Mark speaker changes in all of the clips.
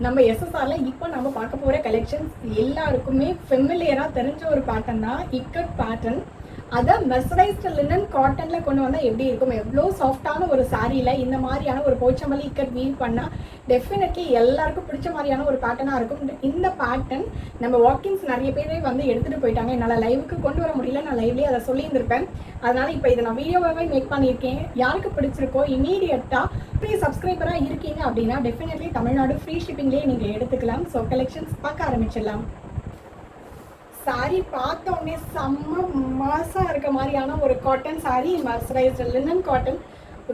Speaker 1: நம்ம எஸ்எஸ்ஆர்ல இப்போ நம்ம பார்க்க போகிற கலெக்ஷன்ஸ் எல்லாருக்குமே ஃபெமிலியராக தெரிஞ்ச ஒரு பேட்டர்ன் தான் இக்கட் பேட்டர்ன் அதை மெசரைஸ்டு லினன் காட்டனில் கொண்டு வந்தால் எப்படி இருக்கும்? எவ்வளோ சாஃப்டான ஒரு சாரியில் இந்த மாதிரியான ஒரு போச்சமல்லி இக்கட் வீவ் பண்ணால் டெஃபினெட்லி எல்லாருக்கும் பிடிச்ச மாதிரியான ஒரு பேட்டனாக இருக்கும். இந்த- பேட்டர்ன் நம்ம வாக்கிங்ஸ் நிறைய பேரே வந்து எடுத்துகிட்டு போயிட்டாங்க. என்னால் லைவுக்கு கொண்டு வர முடியல. நான் லைவ்லேயே அதை சொல்லியிருந்திருப்பேன். அதனால் இப்போ இதை நான் வீடியோவாகவே மேக் பண்ணியிருக்கேன். யாருக்கு பிடிச்சிருக்கோ இமீடியட்டாக ஃப்ரீ சப்ஸ்கிரைபராக இருக்கீங்க அப்படின்னா டெஃபினெட்லி தமிழ்நாடு ஃப்ரீ ஷிப்பிங்லேயே நீங்கள் எடுத்துக்கலாம். ஸோ கலெக்ஷன்ஸ் பார்க்க ஆரம்பிச்சிடலாம். சாரி பார்த்த உடனே செம்ம மாசா இருக்க மாதிரியான ஒரு cotton sari mercerised linen cotton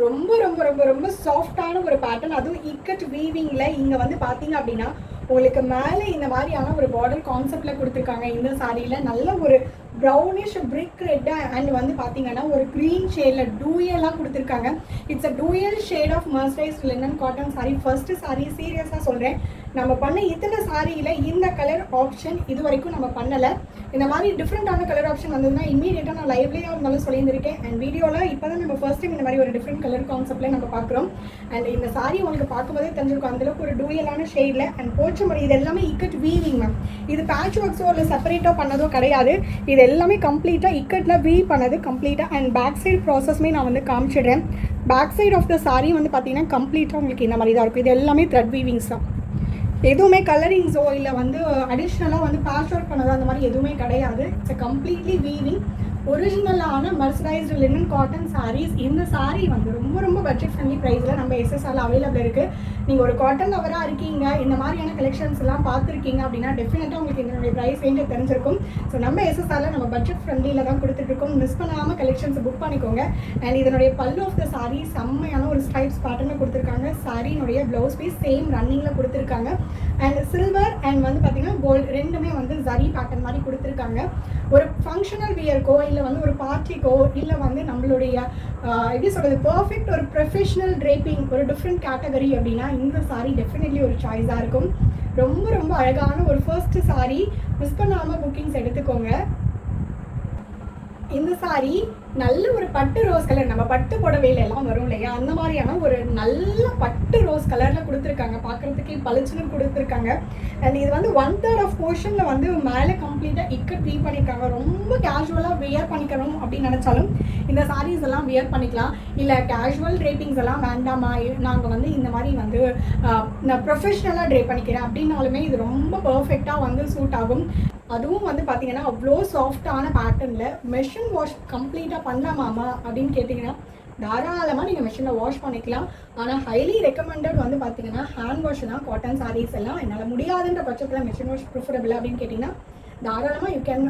Speaker 1: ரொம்ப ரொம்ப ரொம்ப ரொம்ப சாஃப்டான ஒரு பேட்டர்ன் அதுவும் இக்கட் வீவிங்கில் இங்கே வந்து பார்த்தீங்க அப்படின்னா உங்களுக்கு மேலே இந்த மாதிரியான ஒரு பார்டர் கான்செப்டில் கொடுத்துருக்காங்க. இந்த சாரியில் நல்ல ஒரு ப்ரௌனிஷ் பிரிக் ரெட் அண்ட் வந்து பார்த்தீங்கன்னா ஒரு க்ரீன் ஷேடில் டூயலாக கொடுத்துருக்காங்க. It's a dual shade of mercerise linen cotton sari first sari சீரியஸாக சொல்கிறேன் நம்ம பண்ண இத்தனை சாரியில் இந்த கலர் ஆப்ஷன் இது வரைக்கும் நம்ம பண்ணலை. இந்த மாதிரி டிஃப்ரெண்ட்டான கலர் ஆப்ஷன் வந்ததுன்னா இம்மீடியட்டாக நான் லைவ்லேயே இருந்தாலும் சொல்லியிருந்திருக்கேன். அண்ட் வீடியோவில் இப்போ தான் நம்ம ஃபர்ஸ்ட் டைம் இந்த மாதிரி ஒரு டிஃப்ரெண்ட் கலர் கான்செப்டில் நம்ம பார்க்குறோம் அண்ட் இந்த சாரி உங்களுக்கு பார்க்கும்போதே தெரிஞ்சிருக்கும். அந்தளவுக்கு ஒரு டூயலான ஷேடில் அண்ட் போச்சமரி இது எல்லாமே இக்கட் வீவிங் மேம் இது பேட்ச் ஒர்க்ஸோ இல்லை செப்பரேட்டாக பண்ணதோ கிடையாது. இது எல்லாமே கம்ப்ளீட்டாக இக்கட்டில் வீவ் பண்ணது கம்ப்ளீட்டாக அண்ட் பேக் சைடு ப்ராசஸ்மே நான் வந்து காமிச்சிடுறேன். Back side of the sari வந்து பார்த்தீங்கன்னா கம்ப்ளீட்டாக உங்களுக்கு இந்த மாதிரி தான் இருக்கும். இது எல்லாமே த்ரெட் வீவிங்ஸ் தான். எதுவுமே கலரிங்ஸோ இல்லை வந்து அடிஷ்னலாக வந்து பேட்ச் ஒர்க் பண்ணதோ அந்த மாதிரி எதுவுமே கிடையாது. இட்ஸ் கம்ப்ளீட்லி வீவிங் ஒரிஜினலான மர்சரைஸ்டு லினன் காட்டன் சாரீஸ் இந்த சாரீ வந்து ரொம்ப பட்ஜெட் ஃப்ரெண்ட்லி ப்ரைஸில் நம்ம எஸ்எஸ்ஆரில் அவைலபிள் இருக்குது நீங்கள் ஒரு காட்டன் லவராக இருக்கீங்க இந்த மாதிரியான கலெக்ஷன்ஸ் எல்லாம் பார்த்துருக்கீங்க அப்படின்னா டெஃபினட்டாக உங்களுக்கு இதனுடைய ப்ரைஸ் ரேஞ்சு தெரிஞ்சிருக்கும். ஸோ நம்ம எஸ்எஸ்ஆரில் நம்ம பட்ஜெட் ஃப்ரெண்ட்லியில் தான் கொடுத்துட்ருக்கோம் மிஸ் பண்ணாமல் கலெக்ஷன்ஸ் புக் பண்ணிக்கோங்க. அண்ட் இதனுடைய பல்லு ஆஃப் த saree செம்மையான ஒரு ஸ்டைப்ஸ் பேட்டர்னில் கொடுத்துருக்காங்க. சாரியினுடைய ப்ளவுஸ் பீஸ் சேம் ரன்னிங்கில் கொடுத்துருக்காங்க. அண்ட் சில்வர் அண்ட் வந்து பார்த்திங்கன்னா கோல்டு ரெண்டுமே வந்து ஜரி பேட்டர்ன் மாதிரி கொடுத்துருக்காங்க. ஒரு ஃபங்க்ஷனல் வியர்க்கோ இல்லை வந்து ஒரு பார்ட்டிக்கோ இல்லை வந்து நம்மளுடைய எப்படி சொல்கிறது பர்ஃபெக்ட் ஒரு ப்ரொஃபஷனல் ட்ரேப்பிங் ஒரு டிஃப்ரெண்ட் கேட்டகரி அப்படின்னா இந்த சாரி டெஃபினெட்லி ஒரு சாய்ஸாக இருக்கும். ரொம்ப ரொம்ப அழகான ஒரு ஃபர்ஸ்ட் சாரி மிஸ் பண்ணாமல் புக்கிங்ஸ் எடுத்துக்கோங்க. இந்த சாரி நல்ல ஒரு பட்டு ரோஸ் கலர் நம்ம பட்டு புடவையில எல்லாம் வரும் இல்லையா? அந்த மாதிரியான ஒரு நல்ல பட்டு ரோஸ் கலர்ல கொடுத்துருக்காங்க. பார்க்கறதுக்கே பளிச்சுன்னு கொடுத்துருக்காங்க. அண்ட் இது வந்து ஒன் தேர்ட் ஆஃப் போர்ஷனில் வந்து மேலே கம்ப்ளீட்டாக இக்கட் வீ பண்ணியிருக்காங்க ரொம்ப கேஷுவலாக வியர் பண்ணிக்கணும் அப்படின்னு நினச்சாலும் இந்த சாரீஸ் எல்லாம் வியர் பண்ணிக்கலாம். இல்லை கேஷுவல் ட்ரேப்பிங்ஸ் எல்லாம் வேண்டாமா? நாங்கள் வந்து இந்த மாதிரி வந்து நான் ப்ரொஃபஷ்னலாக ட்ரே பண்ணிக்கிறேன் அப்படின்னாலுமே இது ரொம்ப பர்ஃபெக்டாக வந்து சூட் ஆகும். அதுவும் வந்து பார்த்தீங்கன்னா அவ்வளோ சாஃப்டான பேட்டர்னில் மெஷின் வாஷ் கம்ப்ளீட்டாக பண்ணலாமாமா அப்படின்னு கேட்டிங்கன்னா தாராளமாக நீங்கள் மிஷினில் வாஷ் பண்ணிக்கலாம். ஆனால் ஹைலி ரெக்கமெண்டட் வந்து பார்த்தீங்கன்னா ஹேண்ட் வாஷ் தான் காட்டன் சாரீஸ் எல்லாம். என்னால் முடியாதுன்ற பட்சத்தில் மிஷின் வாஷ் ப்ரிஃபரபிள் அப்படின்னு கேட்டிங்கன்னா தாராளமாக you can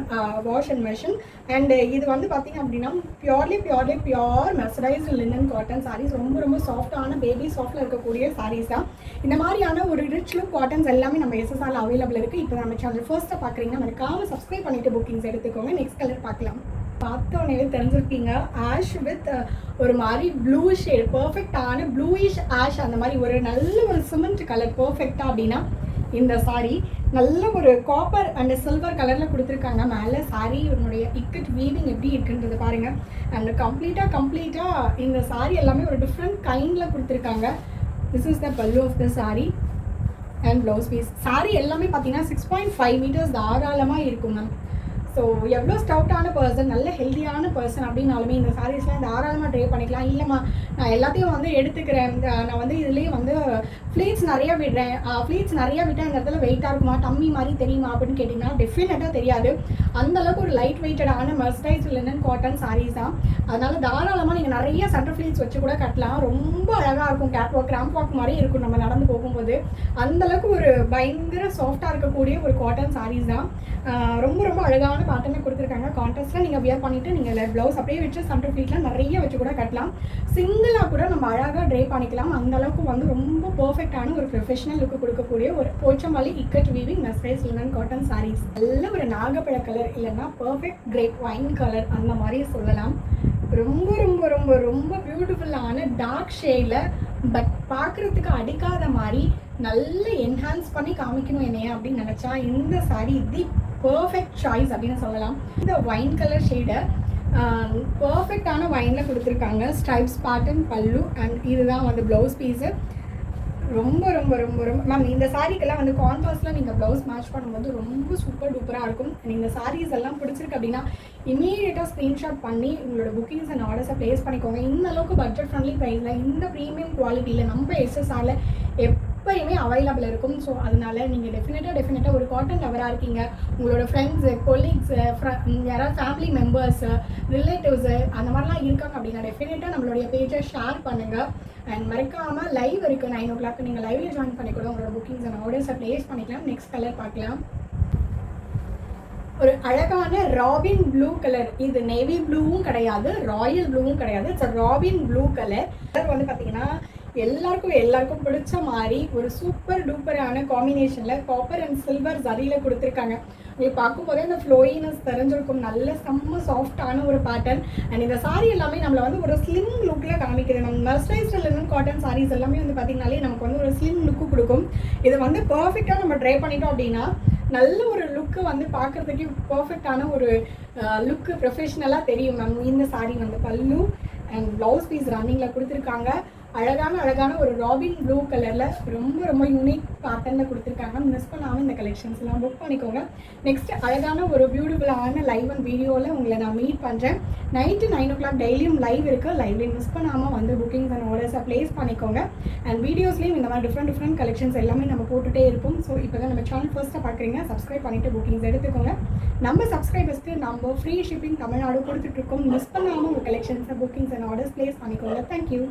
Speaker 1: wash uh, and machine and இது வந்து பார்த்தீங்க அப்படின்னா purely purely pure mercerised linen cotton saris ரொம்ப ரொம்ப சாஃப்டான பேபி சாஃப்டில் இருக்கக்கூடிய சாரீஸ் தான். இந்த மாதிரியான ஒரு ரிச் லுக் காட்டன்ஸ் எல்லாமே நம்ம எஸ்எஸ்ஆரில் அவைலபிள் இருக்குது இப்போ நம்ம சேனல் ஃபர்ஸ்ட்டாக பார்க்குறீங்கன்னா மறக்காம சப்ஸ்கிரைப் பண்ணிட்டு புக்கிங்ஸ் எடுத்துக்கோங்க. நெக்ஸ்ட் கலர் பார்க்கலாம். பார்த்த உடனே தெரிஞ்சிருப்பீங்க ஆஷ் வித் ஒரு மாதிரி ப்ளூ ஷேட் பர்ஃபெக்டான ப்ளூயிஷ் ஆஷ் அந்த மாதிரி ஒரு நல்ல ஒரு சிமெண்ட் கலர் பர்ஃபெக்டாக அப்படின்னா இந்த சாரி நல்ல ஒரு காப்பர் அண்ட் சில்வர் கலரில் கொடுத்துருக்காங்க. மேலே சாரி உன்னுடைய இக்கட் வீவிங் எப்படி இருக்குன்றது பாருங்க. அண்ட் கம்ப்ளீட்டாக கம்ப்ளீட்டாக இந்த சாரி எல்லாமே ஒரு டிஃப்ரெண்ட் கைண்டில் கொடுத்துருக்காங்க. This is the pallu of the sari and blouse piece sari எல்லாமே பார்த்தீங்கன்னா சிக்ஸ் பாயிண்ட் ஃபைவ் மீட்டர்ஸ் தாராளமாக இருக்கும் மேம் ஸோ எவ்வளோ ஸ்டவுட்டான பர்சன் நல்ல ஹெல்த்தியான பர்சன் அப்படின்னாலுமே இந்த சாரீஸ்லாம் தாராளமாக ட்ரை பண்ணிக்கலாம். இல்லைம்மா நான் எல்லாத்தையும் வந்து எடுத்துக்கிறேன். இந்த நான் வந்து இதுலேயே வந்து ஃப்ளீட்ஸ் நிறைய விடுறேன். ஃப்ளீட்ஸ் நிறைய விட்டால் இந்த இடத்துல வெயிட்டாக இருக்குமா? டம்மி மாதிரி தெரியுமா அப்படின்னு கேட்டிங்கன்னா டெஃபினட்டாக தெரியாது. அந்தளவுக்கு ஒரு லைட் வெயிட்டடான மர்ஸ்டைஸ் லினன் காட்டன் சாரீஸ் தான். அதனால தாராளமாக நீங்கள் நிறைய சென்டர் ஃப்ளீட்ஸ் வச்சு கூட கட்டலாம். ரொம்ப அழகாக இருக்கும் கேட் வாக் வாக் மாதிரி இருக்கும் நம்ம நடந்து போகும்போது. அந்தளவுக்கு ஒரு பயங்கர சாஃப்டாக இருக்கக்கூடிய ஒரு காட்டன் சாரீஸ் தான். ரொம்ப ரொம்ப அழகான பேட்டர்னை கொடுத்துருக்காங்க. கான்ட்ராஸ்ட்டில் நீங்கள் வியர் பண்ணிவிட்டு நீங்கள் ப்ளவுஸ் அப்படியே வச்சு சென்டர் ஃபீட்லாம் நிறைய வச்சு கூட கட்டலாம். சிங்கிளாக கூட நம்ம அழகாக ட்ரை பண்ணிக்கலாம். அந்தளவுக்கு வந்து ரொம்ப பர்ஃபெக்டான ஒரு ப்ரொஃபஷனல் லுக்கு கொடுக்கக்கூடிய ஒரு Pochampally ikat weaving mercerise linen cotton saris நல்ல ஒரு நாகப்பழ கலர் இல்லைன்னா பர்ஃபெக்ட் கிரேட் வைன் கலர் அந்த மாதிரி சொல்லலாம். ரொம்ப ரொம்ப ரொம்ப ரொம்ப பியூட்டிஃபுல்லான டார்க் ஷேடில் பட் பார்க்குறதுக்கு அடிக்காத மாதிரி நல்ல என்ஹான்ஸ் பண்ணி காமிக்கணும் என்னைய அப்படின்னு நினச்சா இந்த சாரீ தி பர்ஃபெக்ட் சாய்ஸ் அப்படின்னு சொல்லலாம். இந்த ஒயின் கலர் ஷேடை பர்ஃபெக்டான ஒயினில் கொடுத்துருக்காங்க. ஸ்ட்ரைப்ஸ் பேட்டர்ன் பல்லு அண்ட் இதுதான் வந்து ப்ளவுஸ் பீஸு ரொம்ப ரொம்ப ரொம்ப ரொம்ப மேம் இந்த சாரீக்கெல்லாம் வந்து கான்ட்ராஸ்ட்ல நீங்கள் ப்ளவுஸ் மேட்ச் பண்ணும்போது ரொம்ப சூப்பர் டூப்பராக இருக்கும். நீங்கள் இந்த சாரீஸ் எல்லாம் பிடிச்சிருக்கு அப்படின்னா இமீடியட்டாக ஸ்க்ரீன்ஷாட் பண்ணி உங்களோட புக்கிங்ஸ் அண்ட் ஆர்டர்ஸை ப்ளேஸ் பண்ணிக்கோங்க. இந்த அளவுக்கு பட்ஜெட் ஃப்ரெண்ட்லி ப்ரைஸில் இந்த ப்ரீமியம் குவாலிட்டியில் நம்ம எஸ்எஸ்ஆரில் எப்பயுமே அவைலபிள் இருக்கும். ஸோ அதனால நீங்கள் டெஃபினட்டாக டெஃபினட்டாக ஒரு காட்டன் லவராக இருக்கீங்க. உங்களோட ஃப்ரெண்ட்ஸு கொலீக்ஸு யாராவது ஃபேமிலி மெம்பர்ஸு ரிலேட்டிவ்ஸு அந்த மாதிரிலாம் இருக்காங்க அப்படின்னா டெஃபினட்டாக நம்மளுடைய பேஜை ஷேர் பண்ணுங்கள் அண்ட் மறக்காமல் லைவ் இருக்குது நைன் ஓ கிளாக் நீங்கள் லைவில் ஜாயின் பண்ணி கூட உங்களோட புக்கிங்ஸ் அண்ட் ஆர்டர்ஸை ப்ளேஸ் பண்ணிக்கலாம். நெக்ஸ்ட் கலர் பார்க்கலாம். ஒரு அழகான ராபின் ப்ளூ கலர் இது நேவி ப்ளூவும் கிடையாது. ராயல் ப்ளூவும் கிடையாது. It's robin blue colour colour வந்து பார்த்தீங்கன்னா எல்லாருக்கும் எல்லாருக்கும் பிடிச்ச மாதிரி ஒரு சூப்பர் டூப்பரான காம்பினேஷனில் காப்பர் அண்ட் சில்வர் ஜரியில் கொடுத்துருக்காங்க. உங்களுக்கு பார்க்கும்போதே அந்த ஃப்ளோயினஸ் தெரிஞ்சிருக்கும். நல்ல செம்ம சாஃப்டான ஒரு பேட்டர்ன் அண்ட் இந்த சாரி எல்லாமே நம்மளை வந்து ஒரு ஸ்லிம் லுக்கில் காமிக்குது. நம்ம மர்சரைஸ்டு இருந்து காட்டன் சாரீஸ் எல்லாமே வந்து பார்த்தீங்கனாலே நமக்கு வந்து ஒரு ஸ்லிம் லுக்கு கொடுக்கும். இதை வந்து பர்ஃபெக்டாக நம்ம ட்ரை பண்ணிட்டோம் அப்படின்னா நல்ல ஒரு லுக்கு வந்து பார்க்குறதுக்கு பர்ஃபெக்டான ஒரு லுக்கு ப்ரொஃபஷ்னலாக தெரியும். மேம் இந்த சாரி வந்து பல்லு அண்ட் ப்ளவுஸ் பீஸ் ரன்னிங்கில் கொடுத்துருக்காங்க. அழகான அழகான ஒரு ராபின் ப்ளூ கலரில் ரொம்ப ரொம்ப யூனிக் பேட்டர்னில் கொடுத்துருக்காங்க. மிஸ் பண்ணாமல் இந்த கலெக்ஷன்ஸ்லாம் புக் பண்ணிக்கோங்க. நெக்ஸ்ட் அழகான ஒரு பியூட்டிஃபுல்லான லைவ் அண்ட் வீடியோவில் உங்களை நான் மீட் பண்ணுறேன் நைட்டு நைன் ஓ கிளாக் டெய்லியும் லைவ் இருக்குது லைவ்லேயும் மிஸ் பண்ணாமல் வந்து புக்கிங்ஸ் அண்ட் ஆர்டர்ஸை ப்ளேஸ் பண்ணிக்கோங்க. அண்ட் வீடியோஸ்லேயும் இந்த மாதிரி டிஃப்ரெண்ட் டிஃப்ரெண்ட் கலெக்ஷன்ஸ் எல்லாமே நம்ம போட்டுகிட்டே இருப்போம். ஸோ இப்போ தான் நம்ம சேனல் ஃபர்ஸ்ட்டாக பார்க்குறீங்க சப்ஸ்கிரைப் பண்ணிவிட்டு புக்கிங்ஸ் எடுத்துக்கோங்க. நம்ம சப்ஸ்கிரைபர்ஸ்க்கு நம்ம ஃப்ரீ ஷிப்பிங் தமிழ்நாடு கொடுத்துட்ருக்கோம் மிஸ் பண்ணாமல் உங்கள் கலெக்ஷன்ஸை புக்கிங்ஸ் அண்ட் ஆர்டர்ஸ் ப்ளேஸ் பண்ணிக்கோங்க. Thank you